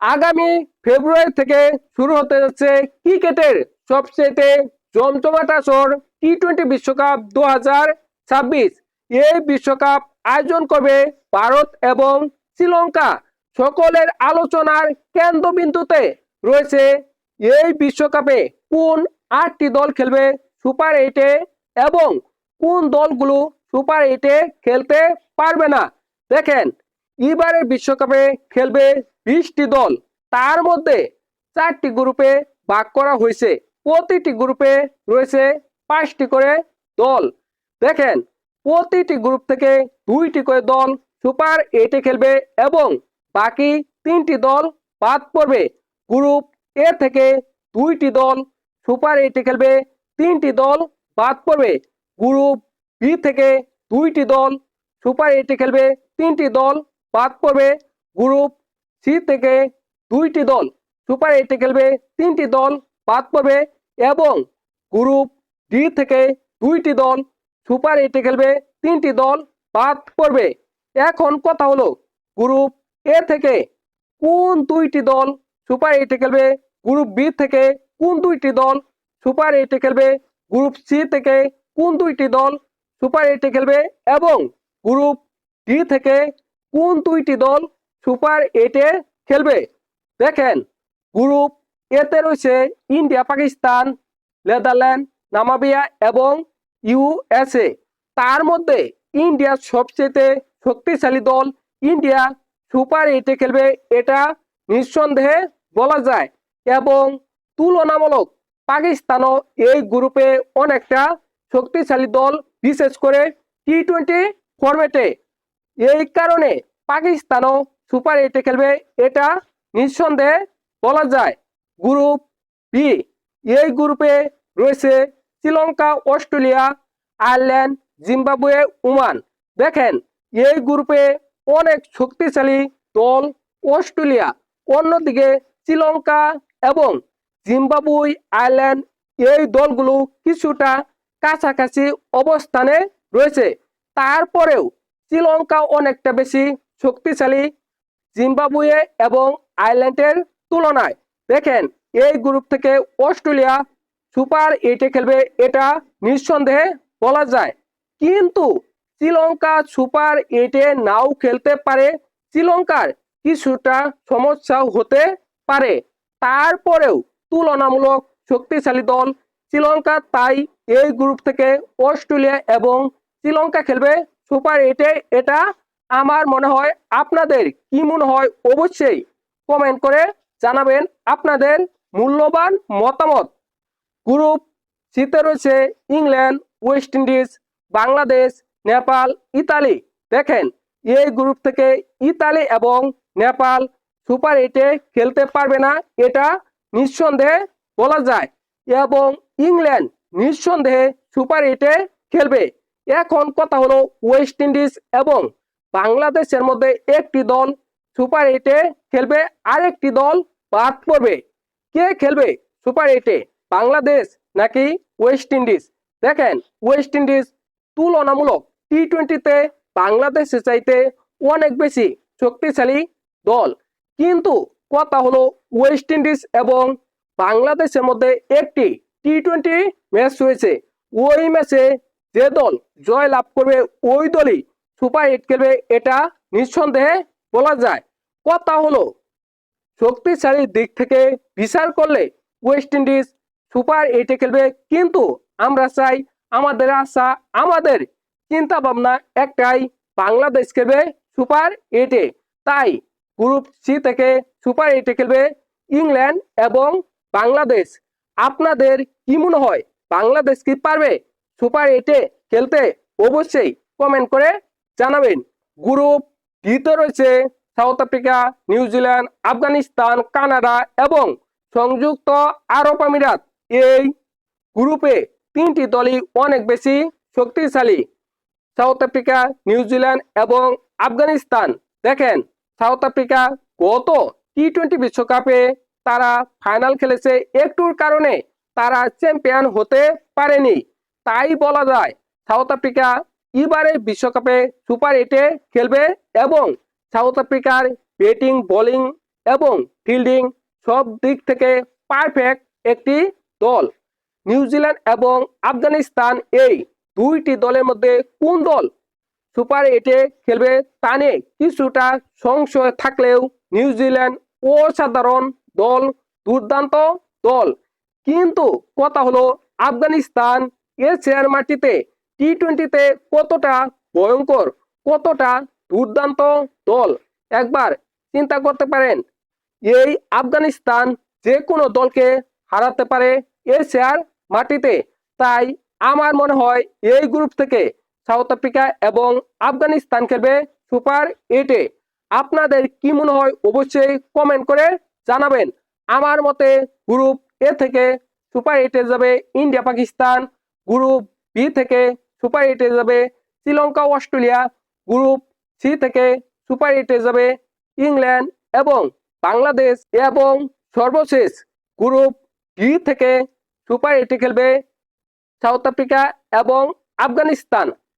আগামী ফেব্রুয়ারি থেকে শুরু হতে যাচ্ছে ক্রিকেটের সবচেয়ে জমজমাট আসর টি টোয়েন্টি বিশ্বকাপ দু হাজার ছাব্বিশ। এই বিশ্বকাপ আয়োজন করবে ভারত এবং শ্রীলঙ্কা। সকলের আলোচনার কেন্দ্রবিন্দুতে রয়েছে এই বিশ্বকাপে কোন আটটি দল খেলবে সুপার এইটে এবং কোন দলগুলো সুপার এইটে খেলতে পারবে না। দেখেন এবারে বিশ্বকাপে খেলবে বিশটি দল। তার মধ্যে চারটি গ্রুপে ভাগ করা হয়েছে। প্রতিটি গ্রুপে রয়েছে পাঁচটি করে দল। দেখেন, প্রতিটি গ্রুপ থেকে দুইটি করে দল সুপার এইটে খেলবে এবং বাকি তিনটি দল বাদ পড়বে। গ্রুপ এ থেকে দুইটি দল সুপার এইটে খেলবে, তিনটি দল বাদ পড়বে। গ্রুপ বি থেকে দুইটি দল সুপার এইটে খেলবে, তিনটি দল বাদ পড়বে। গ্রুপ সি থেকে দুইটি দল সুপার এইটে খেলবে, তিনটি দল বাদ পড়বে এবং গ্রুপ ডি থেকে দুইটি দল সুপার এইটে খেলবে, তিনটি দল বাদ পড়বে। এখন কথা হলো গ্রুপ এ থেকে কোন দুইটি দল সুপার এইটে খেলবে গ্রুপ বি থেকে কোন দুইটি দল সুপার এইটে খেলবে গ্রুপ সি থেকে কোন দুইটি দল সুপার এইটে খেলবে এবং গ্রুপ ডি থেকে কোন দুইটি দল সুপার এইটে খেলবে। দেখেন গ্রুপ এতে রয়েছে ইন্ডিয়া, পাকিস্তান, নেদারল্যান্ড, নামাবিয়া এবং ইউএসএ তার মধ্যে ইন্ডিয়া সবচেয়ে শক্তিশালী দল, ইন্ডিয়া সুপার এইটে খেলবে, এটা নিঃসন্দেহে বলা যায়। এবং তুলনামূলক পাকিস্তানও এই গ্রুপে অনেকটা শক্তিশালী দল, বিশেষ করে টি টোয়েন্টি ফরম্যাটে এই কারণে পাকিস্তানও সুপার এইটে খেলবে, এটা নিঃসন্দেহে বলা যায় গ্রুপ বি এই গ্রুপে রয়েছে Sri Lanka, Australia, Ireland, Zimbabwe, Oman. দেখেন, এই গ্রুপে অনেক শক্তিশালী দল অস্ট্রেলিয়া। অন্যদিকে শ্রীলঙ্কা এবং জিম্বাবুই আয়ারল্যান্ড এই দলগুলো কিছুটা কাছাকাছি অবস্থানে রয়েছে। তারপরেও শ্রীলঙ্কা অনেকটা বেশি শক্তিশালী জিম্বাবুয়ে এবং আয়ারল্যান্ডের তুলনায়। দেখেন, এই গ্রুপ থেকে অস্ট্রেলিয়া সুপার এইটে খেলবে, এটা নিঃসন্দেহে বলা যায়। কিন্তু শ্রীলঙ্কা সুপার এইটে নাও খেলতে পারে। শ্রীলঙ্কার কিছুটা সমস্যা হতে পারে। তারপরেও তুলনামূলক শক্তিশালী দল শ্রীলঙ্কা, তাই এই গ্রুপ থেকে অস্ট্রেলিয়া এবং শ্রীলঙ্কা খেলবে সুপার এইটে, এটা আমার মনে হয় আপনাদের কি মনে হয় অবশ্যই কমেন্ট করে জানাবেন আপনাদের মূল্যবান মতামত। গ্রুপ সিতে রয়েছে England, West Indies, Bangladesh, Nepal, Italy. দেখেন, এই গ্রুপ থেকে ইতালি এবং নেপাল সুপার এইটে খেলতে পারবে না, এটা নিঃসন্দেহে বলা যায়। এবং ইংল্যান্ড নিঃসন্দেহে সুপার এইটে খেলবে। এখন কথা হলো ওয়েস্ট ইন্ডিজ এবং বাংলাদেশের মধ্যে একটি দল সুপার এইটে খেলবে, আরেকটি দল বাদ পড়বে। কে খেলবে সুপার এইটে? বাংলাদেশ নাকি ওয়েস্ট ইন্ডিজ? দেখেন, ওয়েস্ট ইন্ডিজ তুলনামূলক টি টোয়েন্টিতে বাংলাদেশের চাইতে অনেক বেশি শক্তিশালী দল। কিন্তু কথা হলো ওয়েস্ট ইন্ডিজ এবং বাংলাদেশের মধ্যে একটি টি টোয়েন্টি ম্যাচ হয়েছে। ওই ম্যাচে যে দল জয় লাভ করবে, ওই দলই সুপার এইট খেলবে, এটা নিঃসন্দেহে বলা যায়। কথা হলো শক্তিশালীর দিক থেকে বিচার করলে ওয়েস্ট ইন্ডিজ সুপার এইটে খেলবে, কিন্তু আমরা চাই আমাদের আশা, আমাদের চিন্তা ভাবনা একটাই, বাংলাদেশ খেলবে সুপার এইটে তাই গ্রুপ সি থেকে সুপার এইটে খেলবে ইংল্যান্ড এবং বাংলাদেশ। আপনাদের কি মনে হয়, বাংলাদেশ কি পারবে সুপার এইটে খেলতে? অবশ্যই কমেন্ট করে জানাবেন। গ্রুপ ডিতে রয়েছে South Africa New Zealand Afghanistan, Canada এবং সংযুক্ত আরব আমিরাত। এই গ্রুপে তিনটি দলই অনেক বেশি শক্তিশালী। সাউথ আফ্রিকা নিউজিল্যান্ড এবং আফগানিস্তান। দেখেন, সাউথ আফ্রিকা গত টি টোয়েন্টি বিশ্বকাপে তারা ফাইনাল খেলেছে। একটুর কারণে তারা চ্যাম্পিয়ন হতে পারেনি। তাই বলা যায়, সাউথ আফ্রিকা এবারে বিশ্বকাপে সুপার এইটে খেলবে এবং সাউথ আফ্রিকার ব্যাটিং, বোলিং এবং ফিল্ডিং সব দিক থেকে পারফেক্ট একটি দল। নিউজিল্যান্ড এবং আফগানিস্তান এই দুইটি দলের মধ্যে কোন দল সুপার এইটে খেলবে তা নিয়ে কিছুটা সংশয় থাকলেও নিউজিল্যান্ড অসাধারণ দল, দুর্দান্ত দল। কিন্তু কথা হলো আফগানিস্তান এশিয়ার মাটিতে টি টোয়েন্টিতে কতটা ভয়ঙ্কর, কতটা দুর্দান্ত দল? একবার চিন্তা করতে পারেন, এই আফগানিস্তান যে কোনো দলকে হারাতে পারে এশিয়ার মাটিতে। তাই আমার মনে হয় এই গ্রুপ থেকে সাউথ আফ্রিকা এবং আফগানিস্তান খেলবে সুপার এইটে। আপনাদের কি মনে হয় অবশ্যই কমেন্ট করে জানাবেন। আমার মতে গ্রুপ এ থেকে সুপার এইটে যাবে ইন্ডিয়া পাকিস্তান গ্রুপ বি থেকে সুপার এইটে যাবে শ্রীলঙ্কা অস্ট্রেলিয়া। গ্রুপ সি থেকে সুপার এইটে যাবে ইংল্যান্ড এবং বাংলাদেশ এবং সর্বশেষ গ্রুপ ডি থেকে সুপার এইটে খেলবে সাউথ আফ্রিকা এবং আফগানিস্তান।